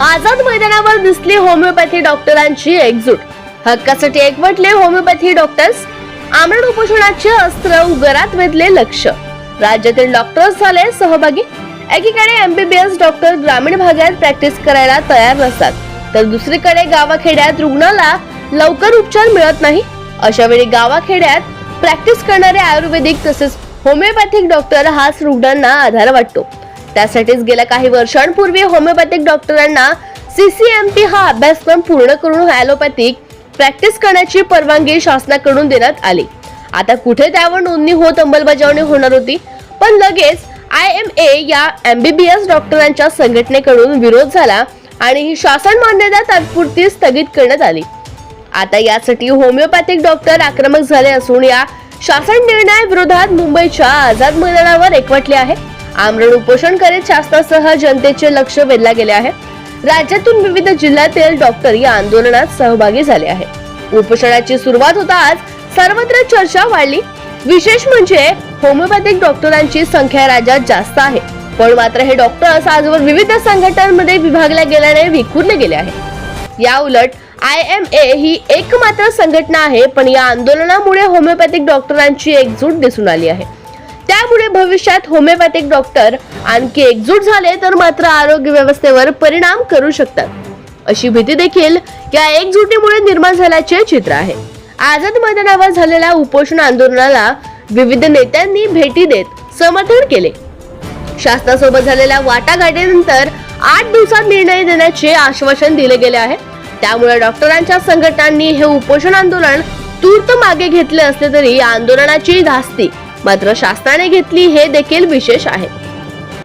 आझाद मैदानावर दिसली होमिओपॅथी डॉक्टरांची एकजूट. हक्कासाठी एकवटले होमिओपॅथी डॉक्टर्स आमरण उपोषणाचे अस्त्र उगरात वेधले लक्ष. राज्यातील डॉक्टर्स झाले सहभागी. एकीकडे एमबीबीएस डॉक्टर ग्रामीण भागात प्रॅक्टिस करायला तयार नसतात. तर दुसरीकडे गावाखेड्यात रुग्णाला लवकर उपचार मिळत नाही. अशा वेळी गावाखेड्यात प्रॅक्टिस करणारे आयुर्वेदिक तसेच होमिओपॅथिक डॉक्टर हाच रुग्णांना आधार वाटतो. त्यासाठीच गेल्या काही वर्षांपूर्वी होमिओपॅथिक डॉक्टरांना सीसीएमपी हा अभ्यासक्रम पूर्ण करून ॲलोपॅथिक प्रॅक्टिस करण्याची परवानगी शासनाकडून देण्यात आली. आता कुठे त्यावर नोंदणी होत अंमलबजावणी होणार होती? पण लगेच आय एम ए या एमबीबीएस डॉक्टरांच्या संघटनेकडून विरोध झाला आणि ही शासन मान्यता तात्पुरती स्थगित करण्यात आली. आता यासाठी होमिओपॅथिक डॉक्टर आक्रमक झाले असून या शासन निर्णयाविरोधात मुंबईच्या आझाद मैदानावर एकवटले आहे. आमरण उपोषण करीत शासनासह जनतेचे लक्ष वेधला गेले आहे. राज्यातून विविध जिल्ह्यातील डॉक्टर या आंदोलनात सहभागी झाले आहे. उपोषणाची सुरुवात होताच सर्वत्र चर्चा वाढली. विशेष म्हणजे होमिओपॅथिक डॉक्टरांची संख्या राज्यात जास्त आहे. पण मात्र हे डॉक्टर्स आजवर विविध संघटनांमध्ये विभागल्या गेल्याने विखुरले गेले आहे. या उलट आय एम ए ही एकमात्र संघटना आहे पण या आंदोलनामुळे होमिओपॅथिक डॉक्टरांची एकजूट दिसून आली आहे. त्यामुळे भविष्यात होमिओपॅथिक डॉक्टर आणखी एकजूट झाले तर मात्र आरोग्य व्यवस्थेवर परिणाम करू शकतात. अशी भीती देखील या एकजुटीमुळे निर्माण झाल्याचे चित्र आहे. आझाद मैदानावर झालेल्या उपोषण आंदोलनाला विविध नेत्यांनी भेटी देत समर्थन केले. शासनासोबत झालेल्या वाटाघाटीनंतर आठ दिवसात निर्णय देण्याचे आश्वासन दिले गेले आहे. त्यामुळे डॉक्टरांच्या संघटनांनी हे उपोषण आंदोलन तूर्त मागे घेतले असले तरी आंदोलनाची धास्ती. मात्र शासनाने घेतली हे देखील विशेष आहे.